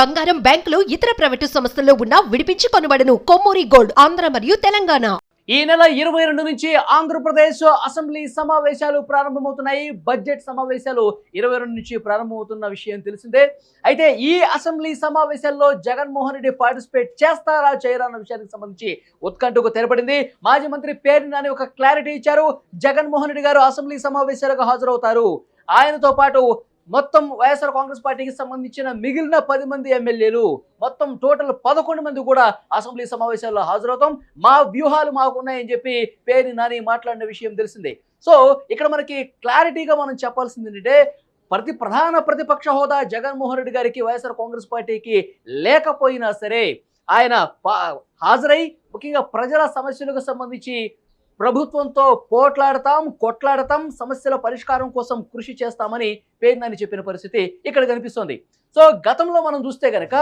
బంగారం బ్యాంకులు ఇతర ప్రైవేటు సంస్థల్లో ఉన్న విడిపించి కొనబడను కొమ్మూరి గోల్డ్ ఆంధ్ర మరియు తెలంగాణ. ఈ నెల ఇరవై రెండు నుంచి ఆంధ్రప్రదేశ్ అసెంబ్లీ సమావేశాలు ప్రారంభమవుతున్నాయి. బడ్జెట్ సమావేశాలు ఇరవై రెండు నుంచి ప్రారంభమవుతున్న విషయం తెలిసిందే. అయితే ఈ అసెంబ్లీ సమావేశాల్లో జగన్మోహన్ రెడ్డి పార్టిసిపేట్ చేస్తారా చేయరా అన్న విషయానికి సంబంధించి ఉత్కంఠకు తెరపడింది. మాజీ మంత్రి పేరు నాని ఒక క్లారిటీ ఇచ్చారు. జగన్మోహన్ రెడ్డి గారు అసెంబ్లీ సమావేశాలకు హాజరవుతారు. ఆయనతో పాటు మొత్తం వైఎస్ఆర్ కాంగ్రెస్ పార్టీకి సంబంధించిన మిగిలిన పది మంది ఎమ్మెల్యేలు మొత్తం టోటల్ పదకొండు మంది కూడా అసెంబ్లీ సమావేశాల్లో హాజరవుతాం. మా వ్యూహాలు మాకున్నాయని చెప్పి పేరు నాని మాట్లాడిన విషయం తెలిసిందే. సో ఇక్కడ మనకి క్లారిటీగా మనం చెప్పాల్సింది ఏంటంటే ప్రతి ప్రధాన ప్రతిపక్ష హోదా జగన్మోహన్ రెడ్డి గారికి వైఎస్ఆర్ కాంగ్రెస్ పార్టీకి లేకపోయినా సరే ఆయన పా- హాజరై ముఖ్యంగా ప్రజల సమస్యలకు సంబంధించి ప్రభుత్వంతో పోట్లాడతాం కొట్లాడతాం సమస్యల పరిష్కారం కోసం కృషి చేస్తామని పేర్నాని చెప్పిన పరిస్థితి ఇక్కడ కనిపిస్తోంది. సో గతంలో మనం చూస్తే గనక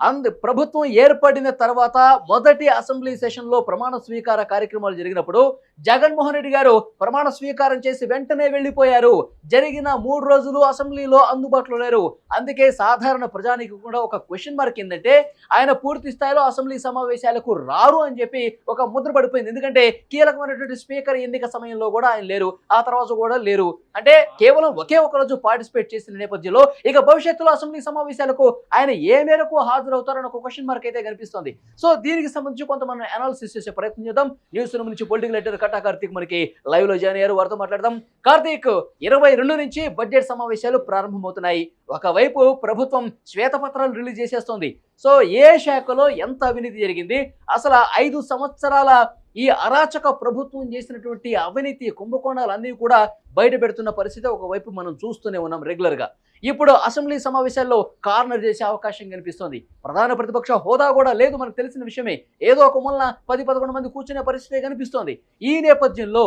అండ్ ప్రభుత్వం ఏర్పడిన తర్వాత మొదటి అసెంబ్లీ సెషన్లో ప్రమాణ స్వీకార కార్యక్రమాలు జరిగినప్పుడు జగన్మోహన్ రెడ్డి గారు ప్రమాణ స్వీకారం చేసి వెంటనే వెళ్ళిపోయారు. జరిగిన మూడు రోజులు అసెంబ్లీలో అందుబాటులో లేరు. అందుకే సాధారణ ప్రజానికి కూడా ఒక క్వశ్చన్ మార్క్ ఏంటంటే ఆయన పూర్తి స్థాయిలో అసెంబ్లీ సమావేశాలకు రారు అని చెప్పి ఒక ముద్ర పడిపోయింది. ఎందుకంటే కీలకమైనటువంటి స్పీకర్ ఎన్నిక సమయంలో కూడా ఆయన లేరు. ఆ తర్వాత కూడా లేరు. అంటే కేవలం ఒకే ఒక రోజు పార్టిసిపేట్ చేసిన నేపథ్యంలో ఇక భవిష్యత్తులో అసెంబ్లీ సమావేశాలకు ఆయన ఏ మేరకు హాజరు హాజరవుతారని ఒక క్వశ్చన్ మార్క్ అయితే కనిపిస్తోంది. సో దీనికి సంబంధించి కొంత మనం అనాలిసిస్ చేసే ప్రయత్నం చేద్దాం. న్యూస్ రూమ్ నుంచి పొలిటికల్ ఎడిటర్ కట్టా కార్తీక్ మనకి లైవ్లో జాయిన్ అయ్యారు. వారితో మాట్లాడదాం. కార్తీక్ ఇరవై రెండు నుంచి బడ్జెట్ సమావేశాలు ప్రారంభమవుతున్నాయి. ఒకవైపు ప్రభుత్వం శ్వేతపత్రాలు రిలీజ్ చేసేస్తోంది. సో ఏ శాఖలో ఎంత అవినీతి జరిగింది? అసలు ఐదు సంవత్సరాల ఈ అరాచక ప్రభుత్వం చేసినటువంటి అవినీతి కుంభకోణాలన్నీ కూడా బయట పెడుతున్న పరిస్థితి ఒకవైపు మనం చూస్తూనే ఉన్నాం రెగ్యులర్గా. ఇప్పుడు అసెంబ్లీ సమావేశాల్లో కార్నర్ చేసే అవకాశం కనిపిస్తోంది. ప్రధాన ప్రతిపక్ష హోదా కూడా లేదు మనకు తెలిసిన విషయమే. ఏదో ఒక మూలన పది పదకొండు మంది కూర్చునే పరిస్థితి కనిపిస్తోంది. ఈ నేపథ్యంలో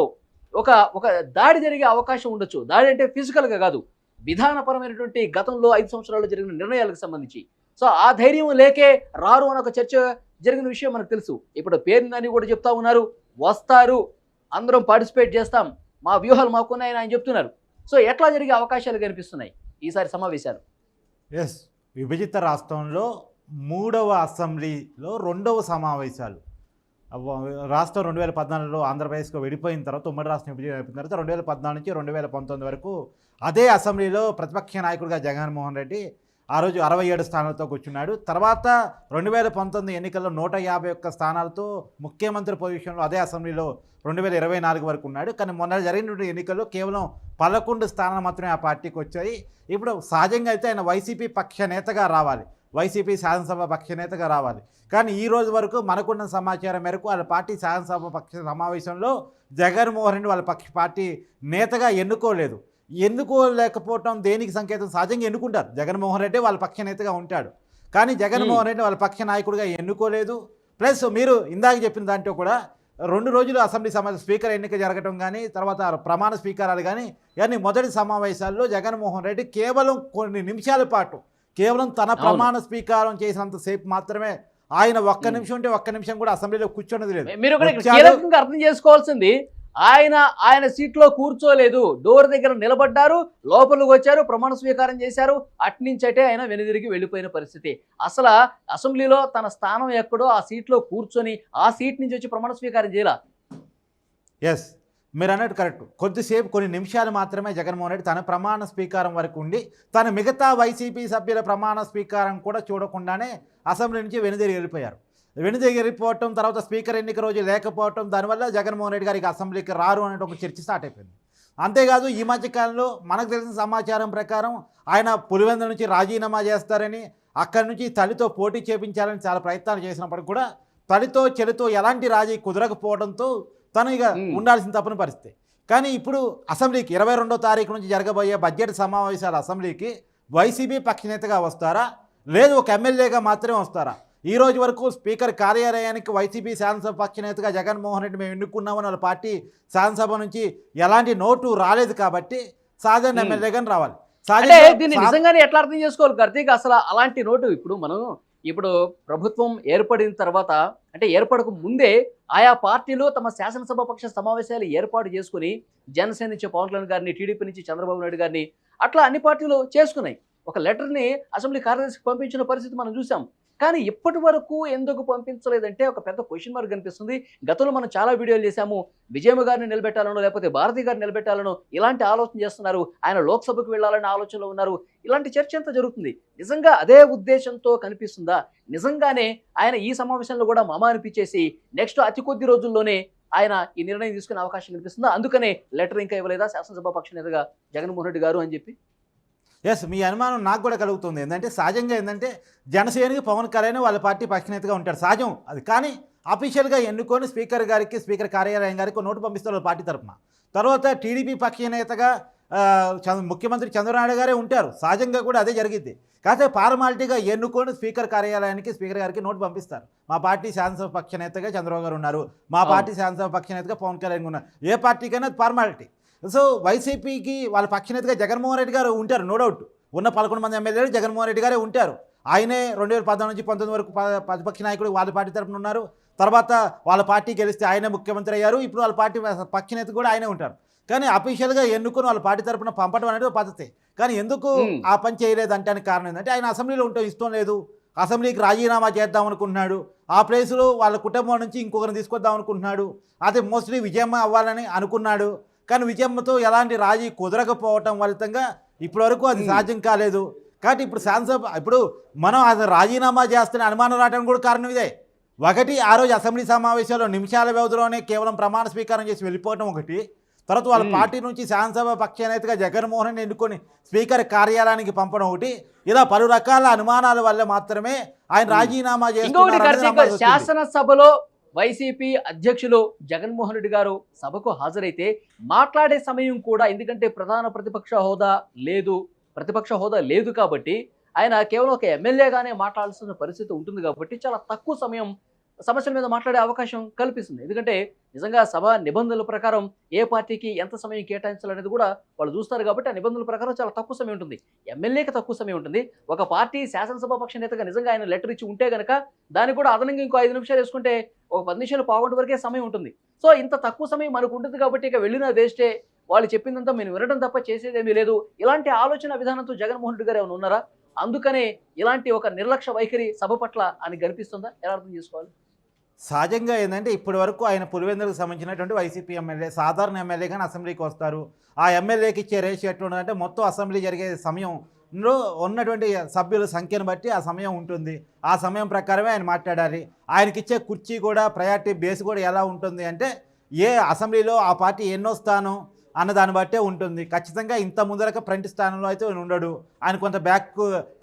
ఒక ఒక దాడి జరిగే అవకాశం ఉండొచ్చు. దాడి అంటే ఫిజికల్గా కాదు. విధానపరమైనటువంటి గతంలో ఐదు సంవత్సరాల్లో జరిగిన నిర్ణయాలకు సంబంధించి. సో ఆ ధైర్యం లేకే రారు అని ఒక చర్చ జరిగిన విషయం మనకు తెలుసు. ఇప్పుడు పేరు నాని కూడా చెప్తా ఉన్నారు. వస్తారు. అందరం పార్టిసిపేట్ చేస్తాం. మా వ్యూహాలు మాకున్నాయని ఆయన చెప్తున్నారు. సో ఎట్లా జరిగే అవకాశాలు కనిపిస్తున్నాయి? ఈసారి సమావేశాలు. ఎస్ విభజిత రాష్ట్రంలో మూడవ అసెంబ్లీలో రెండవ సమావేశాలు. రాష్ట్రం రెండు వేల పద్నాలుగులో ఆంధ్రప్రదేశ్కు విడిపోయిన తర్వాత ఉమ్మడి రాష్ట్రం విభజన అయిపోయిన తర్వాత రెండు వేల పద్నాలుగు నుంచి రెండు వేల పంతొమ్మిది వరకు అదే అసెంబ్లీలో ప్రతిపక్ష నాయకుడిగా జగన్మోహన్ రెడ్డి ఆ రోజు అరవై ఏడు స్థానాలతో కూర్చున్నాడు. తర్వాత రెండు వేల పంతొమ్మిది ఎన్నికల్లో నూట యాభై ఒక్క స్థానాలతో ముఖ్యమంత్రి పొజిషన్లో అదే అసెంబ్లీలో రెండు వేల ఇరవై నాలుగు వరకు ఉన్నాడు. కానీ మొన్న జరిగినటువంటి ఎన్నికల్లో కేవలం పదకొండు స్థానాలు మాత్రమే ఆ పార్టీకి వచ్చాయి. ఇప్పుడు సహజంగా అయితే ఆయన వైసీపీ పక్ష నేతగా రావాలి. వైసీపీ శాసనసభ పక్ష నేతగా రావాలి. కానీ ఈ రోజు వరకు మనకున్న సమాచారం మేరకు వాళ్ళ పార్టీ శాసనసభ పక్ష సమావేశంలో జగన్మోహన్ రెడ్డి వాళ్ళ పక్ష పార్టీ నేతగా ఎన్నుకోలేదు. ఎన్నుకోలేకపోవటం దేనికి సంకేతం? సహజంగా ఎన్నుకుంటారు. జగన్మోహన్ రెడ్డి వాళ్ళ పక్ష నేతగా ఉంటాడు. కానీ జగన్మోహన్ రెడ్డి వాళ్ళ పక్ష నాయకుడిగా ఎన్నుకోలేదు. ప్లస్ మీరు ఇందాక చెప్పిన దాంట్లో కూడా రెండు రోజులు అసెంబ్లీ సమావేశం స్పీకర్ ఎన్నిక జరగటం కానీ తర్వాత ప్రమాణ స్వీకారాలు కానీ ఇవన్నీ మొదటి సమావేశాల్లో జగన్మోహన్ రెడ్డి కేవలం కొన్ని నిమిషాల పాటు కేవలం తన ప్రమాణ స్వీకారం చేసినంతసేపు మాత్రమే ఆయన ఒక్క. నిమిషం ఉంటే ఒక్క నిమిషం కూడా అసెంబ్లీలో కూర్చున్నది లేదు. మీరు అర్థం చేసుకోవాల్సింది ఆయన ఆయన సీట్లో కూర్చోలేదు. డోర్ దగ్గర నిలబడ్డారు. లోపలికి వచ్చారు. ప్రమాణ స్వీకారం చేశారు. అట్నుంచటే ఆయన వెనుదిరిగి వెళ్ళిపోయిన పరిస్థితి. అసలు అసెంబ్లీలో తన స్థానం ఎక్కడో ఆ సీట్లో కూర్చొని ఆ సీట్ నుంచి వచ్చి ప్రమాణ స్వీకారం చేయాల? ఎస్ మీరు అన్నట్టు కరెక్ట్ కొద్దిసేపు కొన్ని నిమిషాలు మాత్రమే జగన్మోహన్ రెడ్డి తన ప్రమాణ స్వీకారం వరకు ఉండి తన మిగతా వైసీపీ సభ్యుల ప్రమాణ స్వీకారం కూడా చూడకుండానే అసెంబ్లీ నుంచి వెనుదిరిగి వెళ్ళిపోయారు. వెనుదిరిగి వెళ్ళిపోవటం తర్వాత స్పీకర్ ఎన్నిక రోజు లేకపోవటం దానివల్ల జగన్మోహన్ రెడ్డి గారికి అసెంబ్లీకి రారు అనే ఒక చర్చ స్టార్ట్ అయిపోయింది. అంతేకాదు ఈ మధ్యకాలంలో మనకు తెలిసిన సమాచారం ప్రకారం ఆయన పులివెందుల నుంచి రాజీనామా చేస్తారని అక్కడి నుంచి తల్లితో పోటీ చేపించాలని చాలా ప్రయత్నాలు చేసినప్పటికీ కూడా తల్లితో చెలితో ఎలాంటి రాజీ కుదరకపోవడంతో తను ఇక. ఉండాల్సిన తప్పని పరిస్థితి. కానీ ఇప్పుడు అసెంబ్లీకి ఇరవై రెండో తారీఖు నుంచి జరగబోయే బడ్జెట్ సమావేశాల అసెంబ్లీకి వైసీపీ పక్షనేతగా వస్తారా? లేదు ఒక ఎమ్మెల్యేగా మాత్రమే వస్తారా? ఈ రోజు వరకు స్పీకర్ కార్యాలయానికి వైసీపీ శాసనసభ పక్షనేతగా జగన్మోహన్ రెడ్డి మేము ఎన్నుకున్నామని వాళ్ళ పార్టీ శాసనసభ నుంచి ఎలాంటి నోటు రాలేదు కాబట్టి సాధారణ. ఎమ్మెల్యేగాని రావాలి. అంటే దీన్ని నిజంగానే ఎట్లా అర్థం చేసుకోవాలి కార్తీక్? అసలు అలాంటి నోటు ఇప్పుడు మనం ఇప్పుడు ప్రభుత్వం ఏర్పడిన తర్వాత అంటే ఏర్పడక ముందే ఆయా పార్టీలు తమ శాసనసభ పక్ష సమావేశాలు ఏర్పాటు చేసుకుని జనసేన నుంచి పవన్ కళ్యాణ్ గారిని టీడీపీ నుంచి చంద్రబాబు నాయుడు గారిని అట్లా అన్ని పార్టీలు చేసుకున్నాయి. ఒక లెటర్ని అసెంబ్లీ కార్యదర్శికి పంపించిన పరిస్థితి మనం చూసాం. కానీ ఇప్పటి వరకు ఎందుకు పంపించలేదంటే ఒక పెద్ద క్వశ్చన్ మార్క్ కనిపిస్తుంది. గతంలో మనం చాలా వీడియోలు చేశాము. విజయమ్మ గారిని నిలబెట్టాలనో లేకపోతే భారతి గారిని నిలబెట్టాలనో ఇలాంటి ఆలోచన చేస్తున్నారు. ఆయన లోక్సభకు వెళ్ళాలనే ఆలోచనలో ఉన్నారు. ఇలాంటి చర్చ ఎంత జరుగుతుంది? నిజంగా అదే ఉద్దేశంతో కనిపిస్తుందా? నిజంగానే ఆయన ఈ సమావేశంలో కూడా మమ అనిపించేసి నెక్స్ట్ అతి కొద్ది రోజుల్లోనే ఆయన ఈ నిర్ణయం తీసుకునే అవకాశం కనిపిస్తుందా? అందుకనే లెటర్ ఇంకా ఇవ్వలేదా? శాసనసభ పక్ష నేతగా జగన్మోహన్ రెడ్డి గారు అని చెప్పి. ఎస్ మీ అనుమానం నాకు కూడా కలుగుతుంది. ఏంటంటే సహజంగా ఏంటంటే జనసేనకి పవన్ కళ్యాణ్ వాళ్ళ పార్టీ పక్షనేతగా ఉంటాడు. సహజం అది. కానీ అఫీషియల్గా ఎన్నుకొని స్పీకర్ గారికి స్పీకర్ కార్యాలయం గారికి నోటు పంపిస్తారు వాళ్ళ పార్టీ తరఫున తర్వాత టీడీపీ పక్షనేతగా ముఖ్యమంత్రి చంద్రబాబు గారే ఉంటారు. సహజంగా కూడా అదే జరిగింది కాకపోతే ఫార్మాలిటీగా ఎన్నుకొని స్పీకర్ కార్యాలయానికి స్పీకర్ గారికి నోటు పంపిస్తారు. మా పార్టీ శాసనసభ పక్షనేతగా చంద్రబాబు గారు ఉన్నారు. మా. పార్టీ శాసనసభ పక్షనేతగా పవన్ కళ్యాణ్ ఉన్నారు. ఏ పార్టీకైనా ఫార్మాలిటీ. సో వైసీపీకి వాళ్ళ పక్షనేతగా జగన్మోహన్ రెడ్డి గారు ఉంటారు నో డౌట్ ఉన్న పదకొండు మంది ఎమ్మెల్యేలు జగన్మోహన్ రెడ్డి గారే ఉంటారు. ఆయనే రెండు వేల పద్నాలుగు నుంచి పంతొమ్మిది వరకు ప్రతిపక్ష నాయకుడు వాళ్ళ పార్టీ తరపున ఉన్నారు. తర్వాత వాళ్ళ పార్టీ గెలిస్తే ఆయనే ముఖ్యమంత్రి అయ్యారు. ఇప్పుడు వాళ్ళ పార్టీ పక్షనేత కూడా ఆయనే ఉంటారు. కానీ అఫీషియల్గా ఎన్నుకొని వాళ్ళ పార్టీ తరపున పంపడం అనేది ఒక పద్ధతి. కానీ ఎందుకు. ఆ పని చేయలేదు అంటానికి కారణం ఏంటంటే ఆయన అసెంబ్లీలో ఉంటే ఇష్టం లేదు. అసెంబ్లీకి రాజీనామా చేద్దాం అనుకుంటున్నాడు. ఆ ప్లేస్లో వాళ్ళ కుటుంబం నుంచి ఇంకొకరిని తీసుకొద్దాం అనుకుంటున్నాడు. అదే మోస్ట్లీ విజయమ్మ అవ్వాలని అనుకున్నాడు. కానీ విజయమ్మతో ఎలాంటి రాజీ కుదరకపోవటం ఫలితంగా ఇప్పటివరకు అది. సాధ్యం కాలేదు కాబట్టి ఇప్పుడు శాసనసభ ఇప్పుడు మనం అది రాజీనామా చేస్తున్న అనుమానం రావడానికి కూడా కారణం ఇదే ఒకటి ఆ రోజు అసెంబ్లీ సమావేశాల్లో నిమిషాల వ్యవధిలోనే కేవలం ప్రమాణ స్వీకారం చేసి వెళ్ళిపోవడం ఒకటి తర్వాత వాళ్ళ. పార్టీ నుంచి శాసనసభ పక్షనేతగా జగన్మోహన్ రెడ్డి ఎన్నుకొని స్పీకర్ కార్యాలయానికి పంపడం ఒకటి ఇలా పలు రకాల అనుమానాల వల్ల మాత్రమే ఆయన. రాజీనామా చేస్తున్నారు. శాసనసభలో వైసీపీ అధ్యక్షులు జగన్మోహన్ రెడ్డి గారు సభకు హాజరైతే మాట్లాడే సమయం కూడా ఎందుకంటే ప్రధాన ప్రతిపక్ష హోదా లేదు. ప్రతిపక్ష హోదా లేదు కాబట్టి ఆయన కేవలం ఒక ఎమ్మెల్యేగానే మాట్లాడాల్సిన పరిస్థితి ఉంటుంది కాబట్టి చాలా తక్కువ సమయం సమస్యల మీద మాట్లాడే అవకాశం కల్పిస్తుంది. ఎందుకంటే నిజంగా సభ నిబంధనల ప్రకారం ఏ పార్టీకి ఎంత సమయం కేటాయించాలనేది కూడా వాళ్ళు చూస్తారు కాబట్టి ఆ నిబంధనల ప్రకారం చాలా తక్కువ సమయం ఉంటుంది. ఎమ్మెల్యేకి తక్కువ సమయం ఉంటుంది. ఒక పార్టీ శాసనసభ పక్ష నేతగా నిజంగా ఆయన లెటర్ ఇచ్చి ఉంటే గనక దానికి కూడా అదనంగా ఇంకో ఐదు నిమిషాలు వేసుకుంటే ఒక పది నిమిషాలు పావుగంట వరకే సమయం ఉంటుంది. సో ఇంత తక్కువ సమయం మనకు ఉంటుంది కాబట్టి ఇక వెళ్ళినా వేస్టే. వాళ్ళు చెప్పిందంతా మేము వినడం తప్ప చేసేదేమీ లేదు. ఇలాంటి ఆలోచన విధానంతో జగన్మోహన్ రెడ్డి గారు ఏమైనా ఉన్నారా? అందుకనే ఇలాంటి ఒక నిర్లక్ష్య వైఖరి సభ పట్ల అని కనిపిస్తుందా? ఎలా అర్థం చేసుకోవాలి? సహజంగా ఏంటంటే ఇప్పటి వరకు ఆయన పులివెందులకు సంబంధించినటువంటి వైసీపీ ఎమ్మెల్యే సాధారణ ఎమ్మెల్యే కానీ అసెంబ్లీకి వస్తారు. ఆ ఎమ్మెల్యేకి ఇచ్చే రేషియో ఎటువంటి మొత్తం అసెంబ్లీ జరిగే సమయంలో ఉన్నటువంటి సభ్యుల సంఖ్యను బట్టి ఆ సమయం ఉంటుంది. ఆ సమయం ప్రకారమే ఆయన మాట్లాడాలి. ఆయనకి ఇచ్చే కుర్చీ కూడా ప్రయారిటీ బేస్ కూడా ఎలా ఉంటుంది అంటే ఏ అసెంబ్లీలో ఆ పార్టీ ఎన్నో స్థానం అన్న దాన్ని బట్టే ఉంటుంది. ఖచ్చితంగా ఇంత ముందరక ఫ్రంట్ స్థానంలో అయితే ఉండడు. ఆయన కొంత బ్యాక్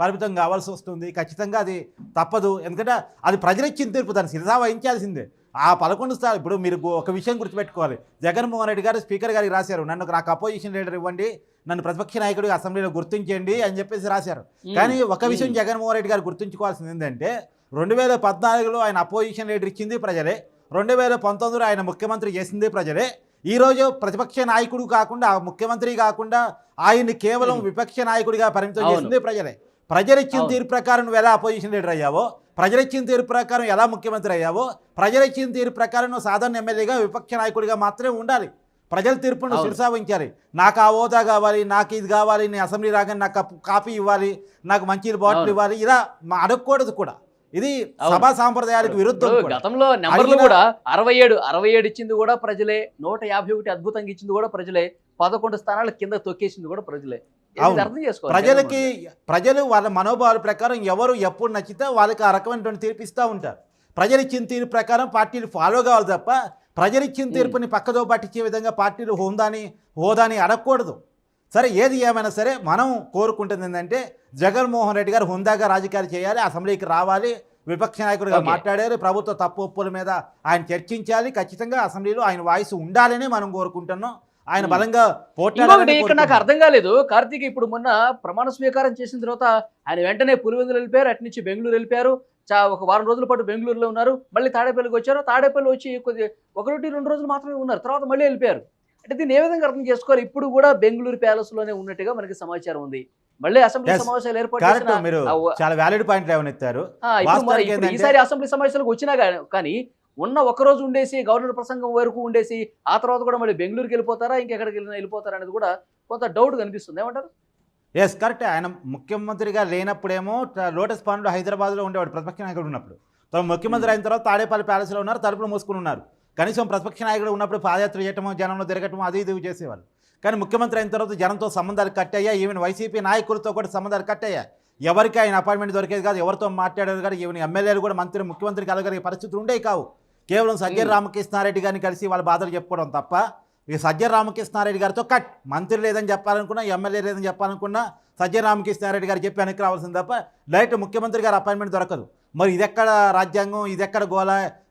పరిమితం కావాల్సి వస్తుంది. ఖచ్చితంగా అది తప్పదు. ఎందుకంటే అది ప్రజలిచ్చిన తీర్పు. దాన్ని శిరసా వహించాల్సిందే. ఆ పదకొండు స్థాయి ఇప్పుడు మీరు ఒక విషయం గుర్తుపెట్టుకోవాలి. జగన్మోహన్ రెడ్డి గారు స్పీకర్ గారికి రాశారు. నన్ను నాకు అపోజిషన్ లీడర్ ఇవ్వండి. నన్ను ప్రతిపక్ష నాయకుడిగా అసెంబ్లీలో గుర్తించండి అని చెప్పేసి రాశారు. కానీ ఒక విషయం జగన్మోహన్ రెడ్డి గారు గుర్తుంచుకోవాల్సింది ఏంటంటే రెండు వేల పద్నాలుగులో ఆయన అపోజిషన్ లీడర్ ఇచ్చింది ప్రజలే. రెండు వేల పంతొమ్మిదిలో ఆయన ముఖ్యమంత్రి చేసింది ప్రజలే. ఈరోజు ప్రతిపక్ష నాయకుడు కాకుండా ఆ ముఖ్యమంత్రి కాకుండా ఆయన్ని కేవలం. విపక్ష నాయకుడిగా పరిమితం. చేసింది ప్రజలే ప్రజలు ఇచ్చిన అవును. తీర్పు ప్రకారం నువ్వు ఎలా అపోజిషన్ లీడర్ అయ్యావో ప్రజలు ఇచ్చిన తీర్పు ప్రకారం ఎలా ముఖ్యమంత్రి అయ్యావో ప్రజలు ఇచ్చిన తీర్పు ప్రకారం నువ్వు సాధారణ ఎమ్మెల్యేగా విపక్ష నాయకుడిగా మాత్రమే ఉండాలి ప్రజల తీర్పును. శిరసావించాలి నాకు ఆ హోదా కావాలి నాకు ఇది కావాలి నేను అసెంబ్లీ రాగానే నాకు కాఫీ ఇవ్వాలి నాకు మంచి బాటిల్. ఇవ్వాలి ఇలా అడగకూడదు కూడా ఇది. సభా సాంప్రదాయాలకు విరుద్ధం. గతంలో నెంబర్లు కూడా అరవై ఏడు అరవై ఏడు ఇచ్చింది కూడా ప్రజలే నూట యాభై ఒకటి అద్భుతంగా ఇచ్చింది కూడా ప్రజలే పదకొండు స్థానాల కింద తొక్కేసింది కూడా ప్రజలే. అర్థం ప్రజలకి ప్రజలు వాళ్ళ మనోభావాల ప్రకారం ఎవరు ఎప్పుడు నచ్చితే వాళ్ళకి ఆ రకమైనటువంటి తీర్పు ఇస్తూ ఉంటారు ప్రజలు ఇచ్చిన తీర్పు ప్రకారం పార్టీలు ఫాలో కావాలి తప్ప ప్రజలు ఇచ్చిన తీర్పుని పక్కదో పట్టించే విధంగా పార్టీలు హోదాని హోదాని అడగకూడదు సరే ఏది ఏమైనా సరే మనం కోరుకుంటుంది ఏంటంటే జగన్మోహన్ రెడ్డి గారు హుందాగా రాజకీయాలు చేయాలి అసెంబ్లీకి రావాలి విపక్ష నాయకుడిగా. మాట్లాడారు ప్రభుత్వ తప్పు ఒప్పుల మీద ఆయన చర్చించాలి ఖచ్చితంగా అసెంబ్లీలో ఆయన వాయిస్ ఉండాలని మనం కోరుకుంటున్నాం. ఆయన. బలంగా పోట్లాడాలని ఇక్కడ నాకు. అర్థం కాలేదు. కార్తీక్ ఇప్పుడు మొన్న ప్రమాణ స్వీకారం చేసిన తర్వాత ఆయన వెంటనే పులివెందులు వెళ్ళిపోయారు అటు నుంచి బెంగళూరు వెళ్ళిపోయారు. చా ఒక వారం రోజుల పాటు బెంగళూరులో ఉన్నారు. మళ్ళీ తాడేపల్లికి వచ్చారు. తాడేపల్లి వచ్చి కొద్ది ఒకటి రెండు రోజులు మాత్రమే ఉన్నారు. తర్వాత మళ్ళీ వెళ్ళిపోయారు. అంటే దీన్ని ఏ విధంగా అర్థం చేసుకోవాలి? ఇప్పుడు కూడా బెంగళూరు ప్యాలెస్లోనే ఉన్నట్టుగా మనకి సమాచారం ఉంది. మళ్ళీ అసెంబ్లీ. సమావేశాలు ఏర్పాటు మీరు చాలా వ్యాలిడ్ ఇప్పుడు ఏంటంటే- ఈసారి అసెంబ్లీ సమావేశాలకు వచ్చినా కానీ ఉన్న ఒక రోజు ఉండేసి గవర్నర్ ప్రసంగం వరకు ఉండేసి ఆ తర్వాత కూడా మళ్ళీ బెంగళూరుకి వెళ్ళిపోతారా ఇంకెక్కడికి వెళ్ళినా వెళ్ళిపోతారా అనేది కూడా కొంత డౌట్ కనిపిస్తుంది. ఏమంటారు? ఎస్ కరెక్ట్ ఆయన ముఖ్యమంత్రిగా లేనప్పుడేమో లోటస్ పాండ్లో హైదరాబాద్లో ఉండేవాడు ప్రతిపక్ష నాయకుడు ఉన్నప్పుడు. ముఖ్యమంత్రి అయిన తర్వాత తాడేపల్లి ప్యాలెస్లో ఉన్నారు తలుపులు మూసుకుని ఉన్నారు. కనీసం ప్రతిపక్ష నాయకుడు ఉన్నప్పుడు పాదయాత్ర చేయటము జనంలో తిరగటము అది ఇది చేసేవాళ్ళు. కానీ ముఖ్యమంత్రి అయిన తర్వాత జనంతో సంబంధాలు కట్ అయ్యా ఈవెన్ వైసీపీ నాయకులతో కూడా సంబంధాలు కట్ అయ్యా ఎవరికి ఆయన అపాయింట్మెంట్ దొరికేది కాదు ఎవరితో మాట్లాడేది కాదు ఈవెన్ ఎమ్మెల్యేలు కూడా మంత్రి ముఖ్యమంత్రి కలగలిగే పరిస్థితులు ఉండేవి కావు. కేవలం Hmm. రామకృష్ణారెడ్డి గారిని కలిసి వాళ్ళ బాధలు చెప్పుకోవడం తప్ప ఈ సజ్జల రామకృష్ణారెడ్డి గారితో కట్. మంత్రి లేదని చెప్పాలనుకున్నా ఎమ్మెల్యే లేదని చెప్పాలనుకున్నా సజ్జల రామకృష్ణారెడ్డి గారు చెప్పి వెనక్కి రావాల్సింది తప్ప డైరెక్ట్ ముఖ్యమంత్రి గారు అపాయింట్మెంట్ దొరకదు. మరి ఇదెక్కడ రాజ్యాంగం ఇదెక్కడ గోల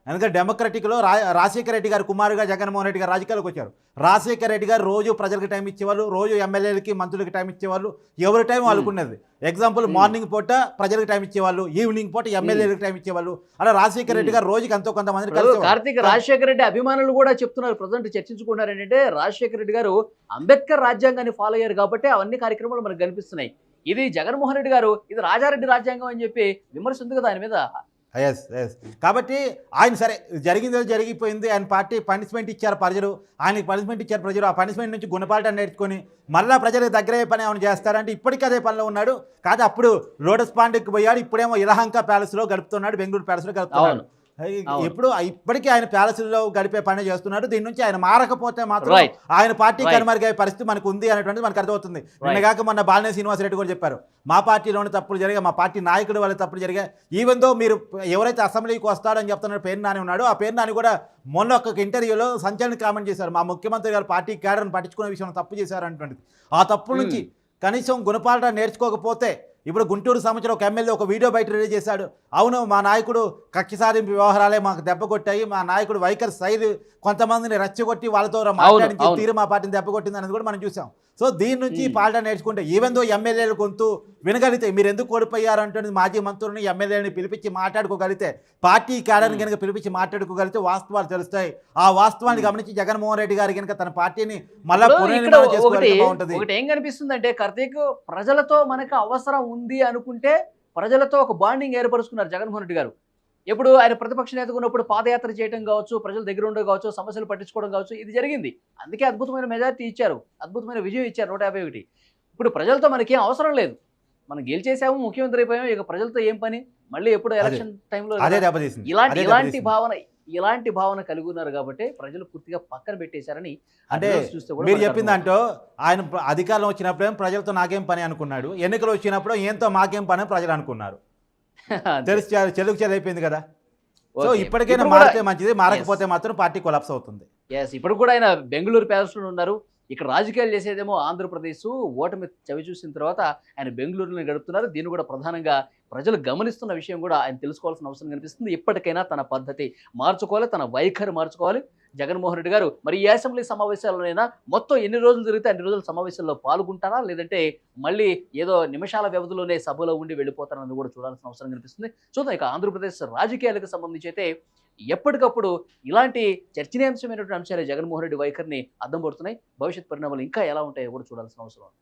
ఎందుకంటే డెమోక్రటిక్లో రా రాజశేఖర రెడ్డి గారు కుమారుగా జగన్మోహన్ రెడ్డి గారు రాజకీయాలకు వచ్చారు. రాజశేఖర రెడ్డి గారు రోజు ప్రజలకు టైం ఇచ్చేవాళ్ళు రోజు ఎమ్మెల్యేలకి మంత్రులకి టైం ఇచ్చేవాళ్ళు ఎవరి టైం వాళ్ళకున్నది ఎగ్జాంపుల్. మార్నింగ్ పూట ప్రజలకు టైం ఇచ్చేవాళ్ళు ఈవినింగ్ పూట ఎమ్మెల్యేలకు టైం ఇచ్చేవాళ్ళు. అలా రాజశేఖర రెడ్డి గారు రోజుకి ఎంతో కొంతమంది కార్తీక్ రాజశేఖర రెడ్డి అభిమానులు కూడా చెప్తున్నారు ప్రజెంట్ చర్చించుకుంటున్నారు ఏంటంటే రాజశేఖర రెడ్డి గారు అంబేద్కర్ రాజ్యాంగాన్ని ఫాలో అయ్యారు కాబట్టి అవన్నీ కార్యక్రమాలు మనకు కనిపిస్తున్నాయి. ఇది జగన్మోహన్ రెడ్డి గారు ఇది రాజారెడ్డి రాజ్యాంగం అని చెప్పి విమర్శ ఉంది కదా ఆయన మీద? ఎస్ ఎస్ కాబట్టి ఆయన సరే జరిగింది జరిగిపోయింది. ఆయన పార్టీ పనిష్మెంట్ ఇచ్చారు ప్రజలు. ఆయనకి పనిష్మెంట్ ఇచ్చారు ప్రజలు. ఆ పనిష్మెంట్ నుంచి గుణపాఠం నేర్చుకొని మళ్ళీ ప్రజలకు దగ్గరయ్యే పని ఏమైనా చేస్తారంటే ఇప్పటికీ అదే పనిలో ఉన్నాడు. కాదు అప్పుడు లోటస్ పాండ్కి పోయాడు. ఇప్పుడేమో ఇలహంక ప్యాలెస్లో గడుపుతున్నాడు. బెంగళూరు ప్యాలెస్లో గడుపుతున్నాడు. ఇప్పుడు ఇప్పటికీ ఆయన ప్యాలెస్లో గడిపే పని చేస్తున్నాడు. దీని నుంచి ఆయన మారకపోతే మాత్రం. ఆయన పార్టీ. కనుమరుగే పరిస్థితి మనకు ఉంది అనేటువంటిది మనకు అర్థమవుతుంది నిన్నగాక మొన్న బాలినేని శ్రీనివాసరెడ్డి కూడా చెప్పారు. మా పార్టీలోని తప్పులు జరిగాయి మా పార్టీ నాయకుడు వల్ల తప్పులు జరిగాయి. ఈవెన్ దో మీరు ఎవరైతే అసెంబ్లీకి వస్తాడని చెప్తున్నాడు పేరు నాని ఉన్నాడో. ఆ పేరు నాని కూడా మొన్న ఒక ఇంటర్వ్యూలో సంచలన కామెంట్ చేశారు. మా ముఖ్యమంత్రి గారు పార్టీ క్యాడర్ని పట్టించుకునే విషయంలో తప్పు చేశారు అనేటువంటిది. ఆ తప్పుల నుంచి కనీసం గుణపాఠం నేర్చుకోకపోతే ఇప్పుడు గుంటూరు సంవత్సరం ఒక ఎమ్మెల్యే ఒక వీడియో బయట రిలీజ్ చేశాడు. అవును మా నాయకుడు కక్ష సాధింపు వ్యవహారాలే మాకు దెబ్బ కొట్టాయి. మా నాయకుడు వైఖరి శైలి కొంతమందిని రెచ్చగొట్టి వాళ్ళతో మాట్లాడించి. తీరు మా పార్టీని దెబ్బ కొట్టింది అనేది కూడా మనం చూసాం. సో దీని నుంచి. పాలన నేర్చుకుంటే ఈవెన్ దో ఎమ్మెల్యేలు గొంతు వినగలిగితే మీరు ఎందుకు అంటే మాజీ మంత్రులని ఎమ్మెల్యేని పిలిపించి మాట్లాడుకోగలిగితే పార్టీ క్యాడర్ని. కనుక పిలిపించి మాట్లాడుకోగలిగితే వాస్తవాలు తెలుస్తాయి ఆ వాస్తవాన్ని. గమనించి జగన్మోహన్ రెడ్డి గారు కనుక తన పార్టీని మళ్ళా ఒకటి ఏం కనిపిస్తుంది అంటే కార్తీక్ ప్రజలతో మనకు అవసరం ఉంది అనుకుంటే ప్రజలతో ఒక బాండింగ్ ఏర్పరుచుకున్నారు జగన్మోహన్ రెడ్డి గారు ఎప్పుడు ఆయన ప్రతిపక్ష నేతగా ఉన్నప్పుడు పాదయాత్ర చేయడం కావచ్చు ప్రజల దగ్గర ఉండడం కావచ్చు సమస్యలు పట్టించుకోవడం కావచ్చు ఇది జరిగింది. అందుకే అద్భుతమైన మెజార్టీ ఇచ్చారు. అద్భుతమైన విజయం ఇచ్చారు నూట యాభై ఒకటి. ఇప్పుడు ప్రజలతో మనకేం అవసరం లేదు. మనం గెలిచేసాము ముఖ్యమంత్రి అయిపోయాము ఇక ప్రజలతో ఏం పని? మళ్ళీ ఎప్పుడు ఎలక్షన్ టైంలో ఇలాంటి ఇలాంటి. భావన ఇలాంటి భావన కలిగి ఉన్నారు కాబట్టి ప్రజలు పూర్తిగా పక్కన పెట్టేశారని అంటే మీరు చెప్పిందంటో ఆయన అధికారంలో వచ్చినప్పుడేం ప్రజలతో నాకేం పని అనుకున్నాడు ఎన్నికలు వచ్చినప్పుడు ఏంతో మాకేం పని ప్రజలు అనుకున్నారు. తెలిసి చె- చెలుకు చెదైపోయింది కదా. సో. ఇప్పటికైనా మారితే మంచిది మారకపోతే మాత్రం పార్టీ కొలాప్స్ అవుతుంది. Yes, ఇప్పుడు కూడా ఆయన బెంగళూరు ప్యాలెస్లో ఉన్నారు. ఇక్కడ రాజకీయాలు చేసేదేమో ఆంధ్రప్రదేశ్. ఓటమి చవి చూసిన తర్వాత ఆయన బెంగళూరులో గడుపుతున్నారు. దీన్ని కూడా ప్రధానంగా ప్రజలు గమనిస్తున్న విషయం కూడా ఆయన తెలుసుకోవాల్సిన అవసరం కనిపిస్తుంది. ఇప్పటికైనా తన పద్ధతి మార్చుకోవాలి తన వైఖరి మార్చుకోవాలి. జగన్మోహన్ రెడ్డి గారు మరి ఈ అసెంబ్లీ సమావేశాలనైనా మొత్తం ఎన్ని రోజులు జరిగితే అన్ని రోజులు సమావేశాల్లో పాల్గొంటారా? లేదంటే మళ్ళీ ఏదో నిమిషాల వ్యవధిలోనే సభలో ఉండి వెళ్ళిపోతారని కూడా చూడాల్సిన అవసరం కనిపిస్తుంది. చూద్దాం ఇక ఆంధ్రప్రదేశ్ రాజకీయాలకు సంబంధించి అయితే ఎప్పటికప్పుడు ఇలాంటి చర్చనీయాంశమైనటువంటి అంశాలే జగన్మోహన్ రెడ్డి వైఖరిని అద్దం పడుతున్నాయి భవిష్యత్ పరిణామాలు ఇంకా ఎలా ఉంటాయో కూడా చూడాల్సిన అవసరం ఉంది.